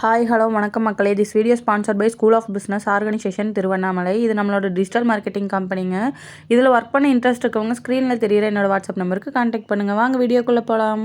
Hi hello வணக்கம் மக்களே. This video sponsor by school of business organisation Tiruvannamalai இது நம்மளோட டிஜிட்டல் மார்க்கெட்டிங் கம்பெனிங்க இதில் ஒர்க் பண்ண இன்ட்ரெஸ்ட் இருக்கவங்க ஸ்க்ரீனில் தெரியிற என்னோட வாட்ஸ்அப் நம்பருக்கு கான்டாக்ட் பண்ணுங்கள் வாங்க வீடியோக்குள்ளே போகலாம்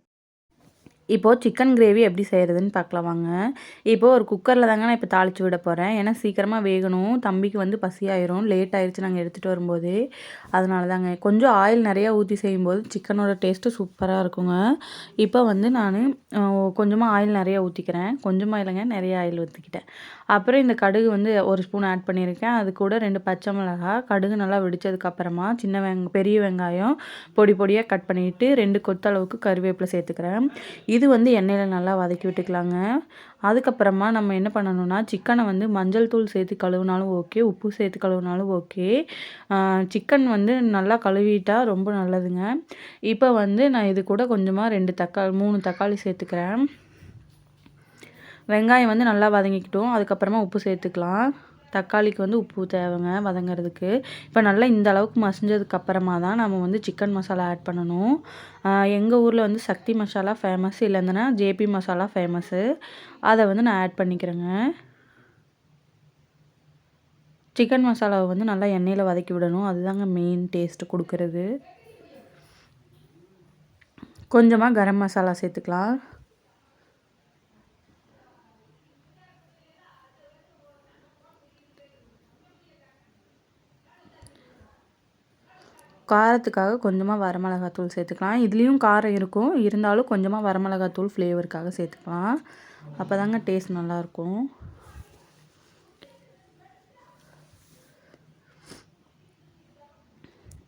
இப்போது சிக்கன் கிரேவி எப்படி செய்கிறதுன்னு பார்க்கலாம் வாங்க. இப்போது ஒரு குக்கரில் தாங்க நான் இப்போ தாளித்து விட போகிறேன் ஏன்னா சீக்கிரமாக வேகணும். தம்பிக்கு வந்து பசியாயிரும். லேட் ஆயிடுச்சு நாங்கள் எடுத்துகிட்டு வரும்போது. அதனால தாங்க. கொஞ்சம் ஆயில் நிறையா ஊற்றி செய்யும்போது சிக்கனோட டேஸ்ட்டு சூப்பராக இருக்குங்க. இப்போ வந்து நான் கொஞ்சமாக ஆயில் நிறையா ஊற்றிக்கிறேன் கொஞ்சமாக இல்லைங்க நிறைய ஆயில் ஊற்றிக்கிட்டேன் அப்புறம் இந்த கடுகு வந்து ஒரு ஸ்பூன் ஆட் பண்ணியிருக்கேன். அது கூட ரெண்டு பச்சை மிளகா கடுகு நல்லா வெடித்ததுக்கப்புறமா சின்ன வெங்க பெரிய வெங்காயம் பொடி பொடியாக கட் பண்ணிவிட்டு ரெண்டு கொத்தளவுக்கு கருவேப்பிலை சேர்த்துக்கிறேன். இது வந்து எண்ணெயில் நல்லா வதக்கி விட்டுக்கலாங்க. அதுக்கப்புறமா நம்ம என்ன பண்ணணும்னா சிக்கனை வந்து மஞ்சள் தூள் சேர்த்து கழுவினாலும் ஓகே உப்பு சேர்த்து கழுவினாலும் ஓகே. சிக்கன் வந்து நல்லா கழுவிட்டால் ரொம்ப நல்லதுங்க. இப்போ வந்து நான் இது கூட கொஞ்சமாக ரெண்டு தக்காளி மூணு தக்காளி சேர்த்துக்கிறேன். வெங்காயம் வந்து நல்லா வதங்கிக்கிட்டோம். அதுக்கப்புறமா உப்பு சேர்த்துக்கலாம். தக்காளிக்கு வந்து உப்பு தேவைங்க வதங்கிறதுக்கு. இப்போ நல்லா இந்த அளவுக்கு மசிஞ்சதுக்கு அப்புறமா தான் நம்ம வந்து சிக்கன் மசாலா ஆட் பண்ணணும். எங்கள் ஊரில் வந்து சக்தி மசாலா ஃபேமஸ் இல்லைன்னா ஜேபி மசாலா ஃபேமஸ்ஸு அதை வந்து நான் ஆட் பண்ணிக்கிறேங்க. சிக்கன் மசாலாவை வந்து நல்லா எண்ணெயில் வதக்கி விடணும். அதுதாங்க மெயின் டேஸ்ட்டு கொடுக்கறது. கொஞ்சமாக கரம் மசாலா சேர்த்துக்கலாம். காரத்துக்காக கொஞ்சமாக வரமிளகாத்தூள் சேர்த்துக்கலாம். இதுலேயும் காரம் இருக்கும். இருந்தாலும் கொஞ்சமாக வரமிளகாத்தூள் ஃப்ளேவருக்காக சேர்த்துக்கலாம். அப்போ தாங்க டேஸ்ட் நல்லாயிருக்கும்.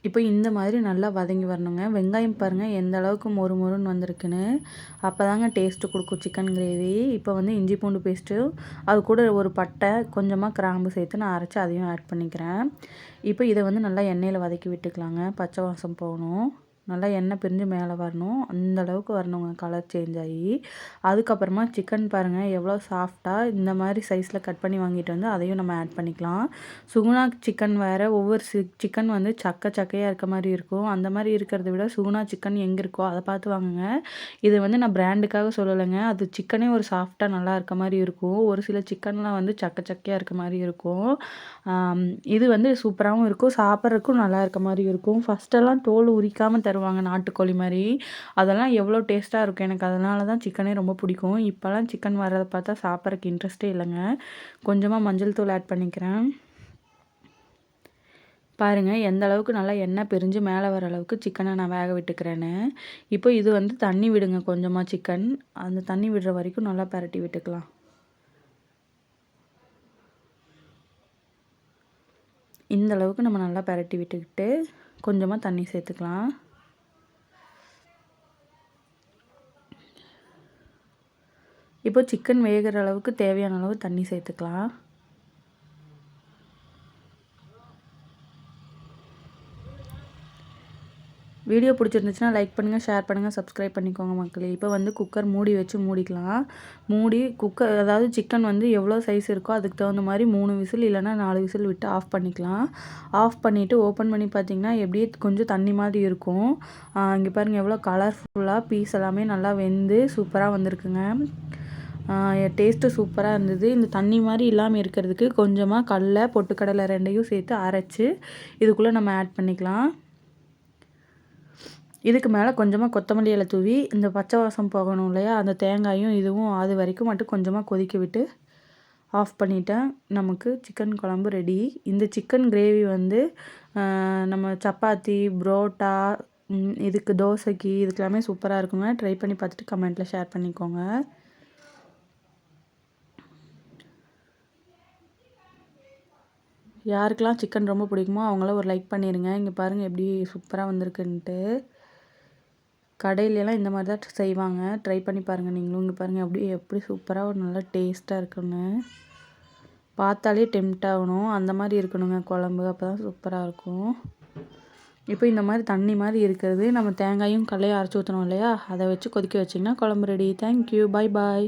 இப்போ இந்த மாதிரி நல்லா வதங்கி வரணுங்க. வெங்காயம் பாருங்கள் எந்த அளவுக்கு மொறு மொறுன்னு வந்திருக்குன்னு. அப்போ தாங்க டேஸ்ட்டு கொடுக்கும் சிக்கன் கிரேவி இப்போ வந்து இஞ்சி பூண்டு பேஸ்ட்டு அது கூட ஒரு பட்டை கொஞ்சமாக கிராம்பு சேர்த்து நான் அரைச்சி அதையும் ஆட் பண்ணிக்கிறேன். இப்போ இதை வந்து நல்லா எண்ணெயில் வதக்கி விட்டுக்கலாங்க. பச்சை வாசம் போகணும். நல்லா எண்ணெய் பிரிஞ்சு மேலே வரணும். அந்த அளவுக்கு வரணுங்க கலர் சேஞ்ச் ஆகி. அதுக்கப்புறமா சிக்கன் பாருங்கள் எவ்வளோ சாஃப்டாக இந்த மாதிரி சைஸில் கட் பண்ணி வாங்கிட்டு வந்து அதையும் நம்ம ஆட் பண்ணிக்கலாம். சுகுணா சிக்கன் வேறு ஒவ்வொரு சிக்கன் வந்து சக்க சக்கையாக இருக்க மாதிரி இருக்கும். அந்த மாதிரி இருக்கிறத விட சுகுணா சிக்கன் எங்கே இருக்கோ அதை பார்த்து வாங்குங்க. இது வந்து நான் பிராண்டுக்காக சொல்லலைங்க. அது சிக்கனே ஒரு சாஃப்டாக நல்லா இருக்க மாதிரி இருக்கும். ஒரு சில சிக்கன்லாம் வந்து சக்க சக்கையாக இருக்க மாதிரி இருக்கும். இது வந்து சூப்பராகவும் இருக்கும். சாப்பிட்றதுக்கும் நல்லா இருக்க மாதிரி இருக்கும். ஃபஸ்ட்டெல்லாம் தோல் உரிக்காமல் தருவாங்க நாட்டுக்கோழி மாதிரி. அதெல்லாம் எவ்வளோ டேஸ்ட்டாக இருக்கும் எனக்கு. அதனால தான் சிக்கனே ரொம்ப பிடிக்கும். இப்போல்லாம் சிக்கன் வர்றதை பார்த்தா சாப்பிட்றதுக்கு இன்ட்ரெஸ்ட்டே இல்லைங்க. கொஞ்சமாக மஞ்சள் தூள் ஆட் பண்ணிக்கிறேன். பாருங்கள் எந்த அளவுக்கு நல்லா எண்ணெய் பிரிஞ்சு மேலே வர அளவுக்கு சிக்கனை நான் வேக விட்டுக்கிறேன்னு. இப்போ இது வந்து தண்ணி விடுங்க கொஞ்சமாக சிக்கன். அந்த தண்ணி விடுற வரைக்கும் நல்லா பரட்டி விட்டுக்கலாம். இந்த அளவுக்கு நம்ம நல்லா பரட்டி விட்டுக்கிட்டு கொஞ்சமாக தண்ணி சேர்த்துக்கலாம். இப்போ சிக்கன் வேகிற அளவுக்கு தேவையான அளவு தண்ணி சேர்த்துக்கலாம். வீடியோ பிடிச்சிருந்துச்சுன்னா லைக் பண்ணுங்கள் ஷேர் பண்ணுங்கள் சப்ஸ்கிரைப் பண்ணிக்கோங்க மக்களே. இப்போ வந்து குக்கர் மூடி வச்சு மூடிக்கலாம். மூடி குக்கர் அதாவது சிக்கன் வந்து எவ்வளோ சைஸ் இருக்கோ அதுக்கு தகுந்த மாதிரி மூணு விசில் இல்லைனா நாலு விசில் விட்டு ஆஃப் பண்ணிக்கலாம். ஆஃப் பண்ணிவிட்டு ஓப்பன் பண்ணி பார்த்திங்கன்னா எப்படியே கொஞ்சம் தண்ணி மாதிரி இருக்கும். இங்கே பாருங்கள் எவ்வளோ கலர்ஃபுல்லாக பீஸ் எல்லாமே நல்லா வெந்து சூப்பராக வந்திருக்குங்க. டேஸ்ட்டு சூப்பராக இருந்தது. இந்த தண்ணி மாதிரி இல்லாமல் இருக்கிறதுக்கு கொஞ்சமாக கடலை பொட்டுக்கடலை ரெண்டையும் சேர்த்து அரைச்சி இதுக்குள்ளே நம்ம ஆட் பண்ணிக்கலாம். இதுக்கு மேலே கொஞ்சமாக கொத்தமல்லி இலை தூவி இந்த பச்சை வாசம் போகணும் இல்லையா? அந்த தேங்காயும் இதுவும் அது வரைக்கும் மட்டும் கொஞ்சமாக கொதிக்க விட்டு ஆஃப் பண்ணிட்டேன். நமக்கு சிக்கன் குழம்பு ரெடி இந்த சிக்கன் கிரேவி வந்து நம்ம சப்பாத்தி புரோட்டா இதுக்கு தோசைக்கு இதுக்கெல்லாமே சூப்பராக இருக்குங்க. ட்ரை பண்ணி பார்த்துட்டு கமெண்ட்டில் ஷேர் பண்ணிக்கோங்க. யாருக்கெல்லாம் சிக்கன் ரொம்ப பிடிக்குமோ அவங்களாம் ஒரு லைக் பண்ணிடுங்க இங்கே பாருங்கள் எப்படி சூப்பராக வந்திருக்குன்ட்டு. கடையிலலாம் இந்த மாதிரி தான் செய்வாங்க. ட்ரை பண்ணி பாருங்கள் நீங்களும். இங்கே பாருங்கள் அப்படியே எப்படி சூப்பராக ஒரு நல்லா டேஸ்ட்டாக இருக்குன்னு பார்த்தாலே டெம்ட் ஆகணும். அந்த மாதிரி இருக்கணுங்க. குழம்பு அப்போ தான் சூப்பராக இருக்கும். இப்போ இந்த மாதிரி தண்ணி மாதிரி இருக்கிறது. நம்ம தேங்காயும் கல்லையும் அரைச்சி ஊற்றணும் இல்லையா? அதை வச்சு கொதிக்க வச்சிங்கன்னா குழம்பு ரெடி தேங்க்யூ பாய் பாய்